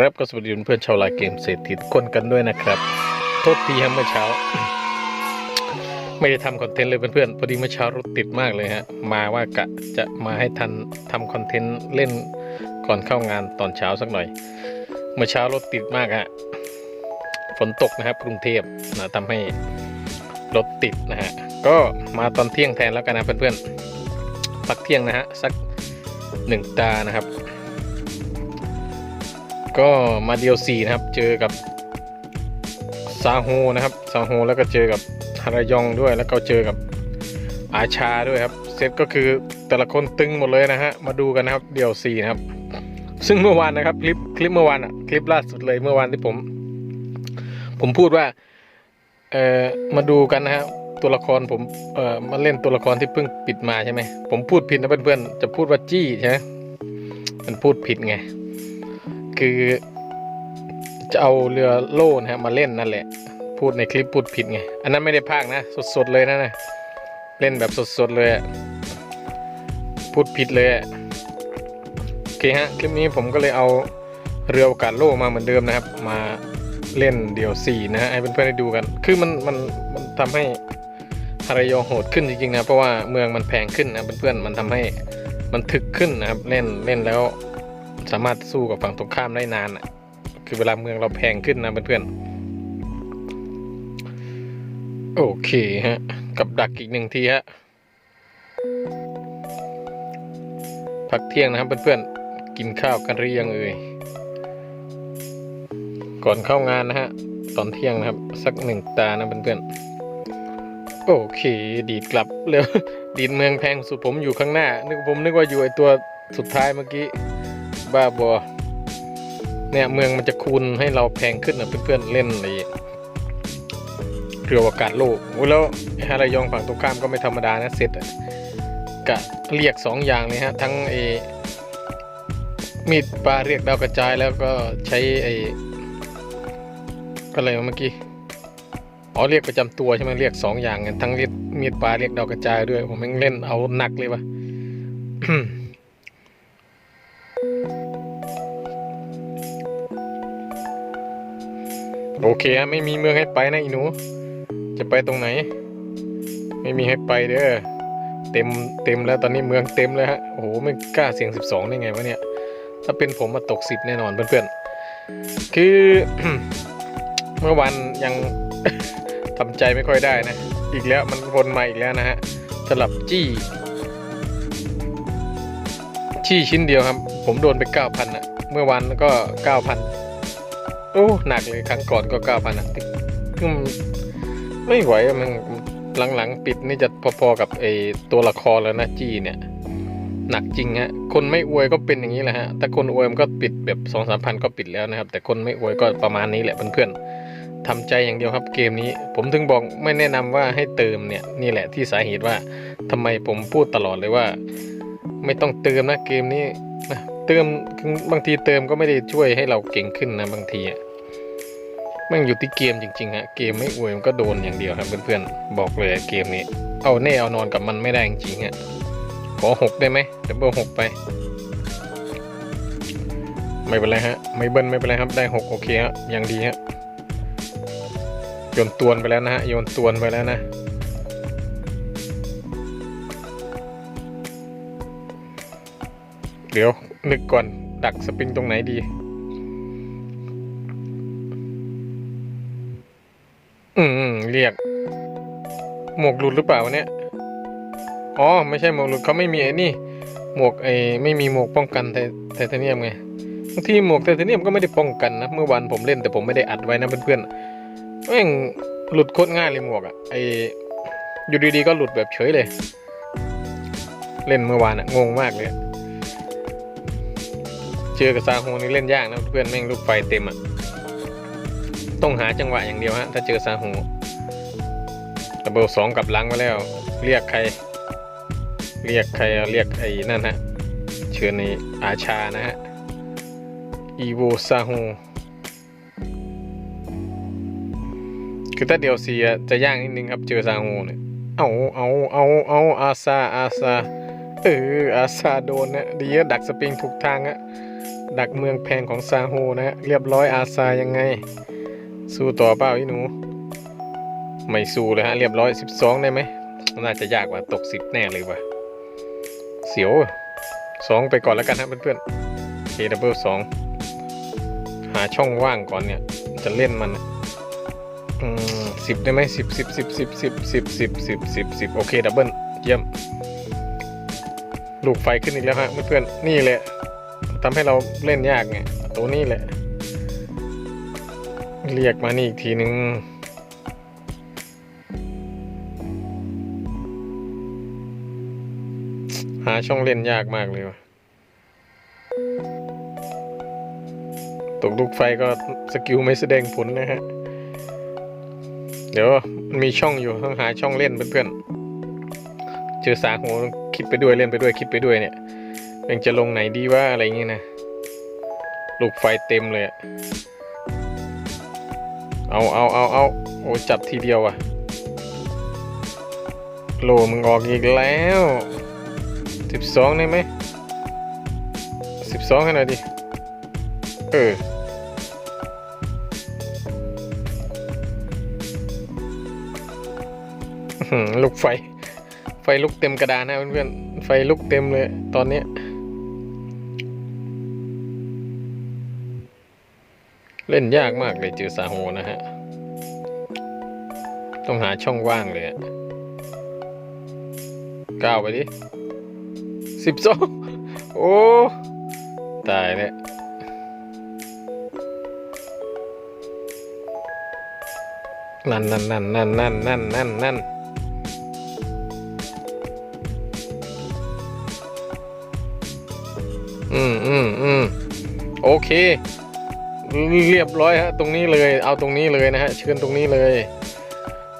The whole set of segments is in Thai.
ครับก็สวัสดีเพื่อนชาวไลน์เกมเศรษฐีคนกันด้วยนะครับ โทษทีครับเมื่อเช้า ไม่ได้ทำคอนเทนต์เลยเพื่อนๆพอดีเมื่อเช้ารถติดมากเลยฮะ มาว่ากะจะมาให้ทันทำคอนเทนต์เล่นก่อนเข้างานตอนเช้าสักหน่อย เมื่อเช้ารถติดมากฮะฝนตกนะครับกรุงเทพนะทำให้รถติดนะฮะก็มาตอนเที่ยงแทนแล้วกันนะเพื่อนๆพักเที่ยงนะฮะสักหนึ่งตานะครับ ก็มาเดียวสี่นะครับ เจอกับซาโฮนะครับซาโฮแล้วก็เจอกับฮารายองด้วย แล้วก็เจอกับอาชาด้วยครับ เซตก็คือแต่ละคนตึงหมดเลยนะฮะ มาดูกันนะครับ เดียวสี่นะครับ ซึ่งเมื่อวานนะครับ คลิปคลิปเมื่อวานอะคลิปล่าสุดเลยเมื่อวานที่ผม ผมพูดว่าเอ่อมาดูกันนะฮะตัวละครผมเอ่อมาเล่นตัวละครที่เพิ่งปิดมาใช่ไหมผมพูดผิดนะเพื่อนๆจะพูดว่าจี้ใช่ไหมมันพูดผิดไง คือ จะเอาเรือโล่นะฮะมาเล่นนั่นแหละ พูดในคลิปพูดผิดไง อันนั้นไม่ได้พากนะ สดๆเลยนะนะเล่นแบบสดๆเลยพูดผิดเลยโอเคฮะคลิปนี้ผมก็เลยเอาเรือโอกาสโล่มาเหมือนเดิมนะครับ มาเล่นเดี่ยวสี่นะฮะให้เพื่อนๆได้ดูกัน คือมันมันมันทำให้ฮารายอโหดขึ้นจริงๆนะเพราะว่าเมืองมันแพงขึ้นนะเพื่อนๆมันทำให้มันถึกขึ้นนะครับเล่นเล่นแล้ว สามารถสู้กับฝั่งตรงข้ามได้นานอะ คือเวลาเมืองเราแพงขึ้นนะเพื่อนๆ โอเคฮะ กับดักอีกหนึ่งทีฮะ พักเที่ยงนะครับเพื่อนๆ กินข้าวกันหรือยังเอ่ย ก่อนเข้างานนะฮะ ตอนเที่ยงนะครับ สักหนึ่งตานะเพื่อนๆโอเค ดีดกลับเร็วดีดเมืองแพงสุดผมอยู่ข้างหน้า นึกผมนึกว่าอยู่ไอตัวสุดท้ายเมื่อกี้ บ้าบอเนี่ยเมืองมันจะคูณให้เราแพงขึ้นนะเพื่อนๆเล่นในเรืออากาศโลกโอ้แล้วฮารายองฝั่งตรงข้ามก็ไม่ธรรมดานะเซตอะกะเรียกสองอย่างเลยฮะ ทั้งไอ้มีดปลาเรียกดาวกระจายแล้วก็ใช้ไอ้อะไรเมื่อกี้อ๋อเรียกประจำตัวใช่ไหมเรียกสองอย่างกันทั้งเรียกมีดปลาเรียกดาวกระจายด้วยผมแม่งเล่นเอาหนักเลยวะ โอเคฮะไม่มีเมืองให้ไปนะอีหนู จะไปตรงไหน ไม่มีให้ไปเด้อเต็มเต็มแล้วตอนนี้เมืองเต็มเลยฮะโอ้โหไม่กล้าเสี่ยง 12 ได้ไงวะเนี่ยถ้าเป็นผมมาตก 10 แน่นอนเพื่อนๆคือ เมื่อวันยังทำใจไม่ค่อยได้นะ อีกแล้วมันวนมาอีกแล้วนะฮะสลับจี้ จี้ชิ้นเดียวครับ ผมโดนไป 9,000อะเมื่อวันก็ 9,000 โอ้หนักเลยครั้งก่อนก็เก้าพันอะไม่ไหวอะมันหลังๆปิดนี่จะพอๆกับไอตัวละครแล้วนะจี้เนี่ย หนักจริงฮะคนไม่อวยก็เป็นอย่างนี้แหละฮะแต่คนอวยมันก็ปิดแบบสองสามพันก็ปิดแล้วนะครับ แต่คนไม่อวยก็ประมาณนี้แหละเพื่อนๆทำใจอย่างเดียวครับเกมนี้ ผมถึงบอกไม่แนะนำว่าให้เติมเนี่ยนี่แหละที่สาเหตุว่าทำไมผมพูดตลอดเลยว่า ไม่ต้องเติมนะเกมนี้นะเติมบางทีเติมก็ไม่ได้ช่วยให้เราเก่งขึ้นนะบางทีอะ ม่งอยู่ที่เกมจริงๆฮะเกมไม่อวยมันก็โดนอย่างเดียวครับเพื่อนๆบอกเลยเกมนี้ เอาแน่เอานอนกับมันไม่ได้จริงๆฮะขอหกได้ไหมดับเบิลหกไป ไม่เป็นไรฮะ ไม่เบิ้ลไม่เป็นไรครับได้หกโอเคฮะยังดีฮะโยนตวนไปแล้วนะฮะโยนตวนไปแล้วนะเดี๋ยวนึกก่อนดักสปริงตรงไหนดี เรียก หมวกหลุดหรือเปล่าเนี่ยอ๋อไม่ใช่หมวกหลุดเขาไม่มีไอ้นี่ หมวกไอ้ไม่มีหมวกป้องกันไทเทเนียมไงบางทีหมวกไทเทเนียมก็ไม่ได้ป้องกันนะเมื่อวานผมเล่นแต่ผมไม่ได้อัดไว้นะเพื่อนๆแม่งหลุดโคตรง่ายเลยหมวกอะไออยู่ดีๆก็หลุดแบบเฉยเลย เล่นเมื่อวานอะงงมากเลยเจอกับซาโฮนี่เล่นยากนะเพื่อนแม่งลูกไฟเต็มอะต้องหาจังหวะอย่างเดียวฮะถ้าเจอซาฮู ดับเบิลสองกับหลังมาแล้ว เรียกใคร เรียกใครเรียกไอ้นั่นฮะเชิญในอาชานะฮะอีโวซาฮูคือถ้าเดียวซีอะจะย่ากนิดนึงครับเจอซาฮูเนี่ยเอาเอาเอาเอาอาซาอาซาเอออาซาโดนนะดีอะดักสปริงถูกทางอะดักเมืองแพงของซาโฮนะฮะเรียบร้อยอาซายังไง สู้ต่อเปล่าพี่หนู ไม่สู้เลยฮะเรียบร้อย 12 ได้ไหมน่าจะยากกว่าตก 10 แน่เลยว่ะ เสียวสองไปก่อนแล้วกันฮะเพื่อนๆ K double สองหาช่องว่างก่อนเนี่ย จะเล่นมันสิบได้ไหมสิบสิบสิบสิบสิบสิบสิบสิบสิบสิบโอเคดับเบิลเยี่ยม ลูกไฟขึ้นอีกแล้วฮะเพื่อนๆนี่แหละทำให้เราเล่นยากไงตัวนี้แหละ เรียกมานี่อีกทีนึง หาช่องเล่นยากมากเลยว่ะ ตกลูกไฟก็สกิลไม่แสดงผลนะฮะ เดี๋ยวมันมีช่องอยู่ต้องหาช่องเล่นเพื่อนๆ เจอสาหต้องคิดไปด้วยเล่นไปด้วยคิดไปด้วยเนี่ยยังจะลงไหนดีว่าอะไรอย่างงี้นะ ลูกไฟเต็มเลยอะเอาเอาเอาเอาโอ้จับทีเดียวอะโลมึงออกอีกแล้ว สิบสองได้ไหมสิบสองให้หน่อยดิ เออลูกไฟ ไฟลุกเต็มกระดานนะเพื่อนๆ ไฟลุกเต็มเลย ตอนนี้เล่นยากมากเลยเจอซาโฮนะฮะ ต้องหาช่องว่างเลยก้าวไปดิ สิบสองโอ้ ตายแล้วนั่นนั่นนั่นนั่นนั่นนั่นนั่นนั่นอืมอืมอืมโอเค เรียบร้อยฮะ ตรงนี้เลย เอาตรงนี้เลยนะฮะ เชิญตรงนี้เลย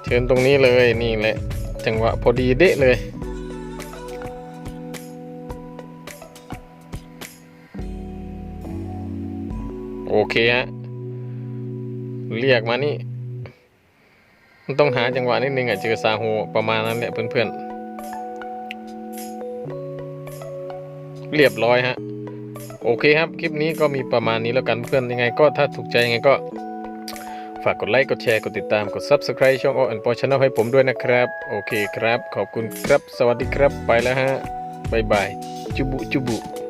เชิญตรงนี้เลย นี่แหละ จังหวะพอดีเดะเลย โอเคฮะ เรียกมานี่ มันต้องหาจังหวะนิดนึงอะเจอซาโฮประมาณนั้นแหละเพื่อนๆ เรียบร้อยฮะ โอเคครับ คลิปนี้ก็มีประมาณนี้แล้วกันเพื่อนยังไง ก็ถ้าถูกใจยังไงก็ ฝากกดไลค์ กดแชร์ กดติดตาม กด Subscribe ช่อง o อ p o Channel ให้ผมด้วยนะครับ โอเคครับ ขอบคุณครับ สวัสดีครับ ไปแล้วฮะบ๊ายบาย จุบุ จุบุ